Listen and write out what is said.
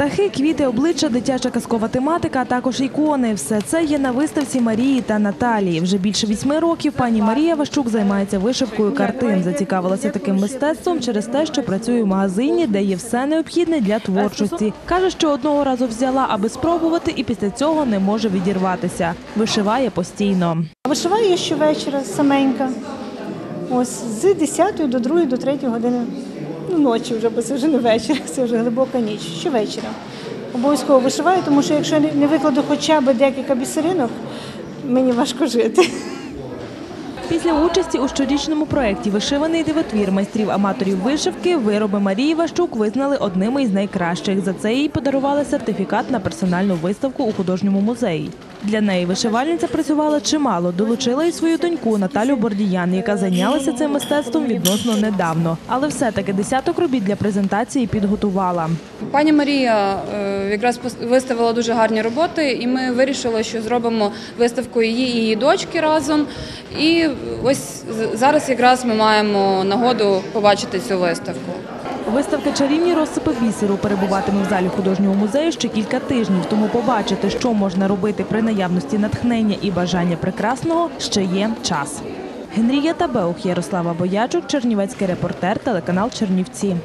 Птахи, квіти, обличчя, дитяча казкова тематика, а також ікони. Все це є на виставці Марії та Наталії. Вже більше вісьми років пані Марія Ващук займається вишивкою картин. Зацікавилася таким мистецтвом через те, що працює в магазині, де є все необхідне для творчості. Каже, що одного разу взяла, аби спробувати, і після цього не може відірватися. Вишиває постійно. Вишиваю я щовечора саменька. Ось з 10 до 2 до 3 години. Ну, ночі вже, бо це вже не вечір, це вже глибока ніч. Щовечора. Обов'язково вишиваю, тому що якщо не- не викладу хоча б декілька бісеринок, мені важко жити. Після участі у щорічному проєкті Вишиваний дивотвір майстрів аматорів вишивки вироби Марії Ващук визнали одними із найкращих. За це їй подарували сертифікат на персональну виставку у художньому музеї. Для неї вишивальниця працювала чимало, долучила й свою доньку Наталю Бордіян, яка зайнялася цим мистецтвом відносно недавно. Але все-таки десяток робіт для презентації підготувала. Пані Марія е, якраз виставила дуже гарні роботи, і ми вирішили, що зробимо виставку її і її дочки разом. І ось зараз якраз ми маємо нагоду побачити цю виставку. Виставка чарівні розсипи бісеру перебуватиме в залі художнього музею ще кілька тижнів. Тому побачити, що можна робити при наявності натхнення і бажання прекрасного, ще є час. Генрієта Беух, Ярослава Боячук, Чернівецький репортер, телеканал Чернівці.